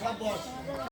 সব বস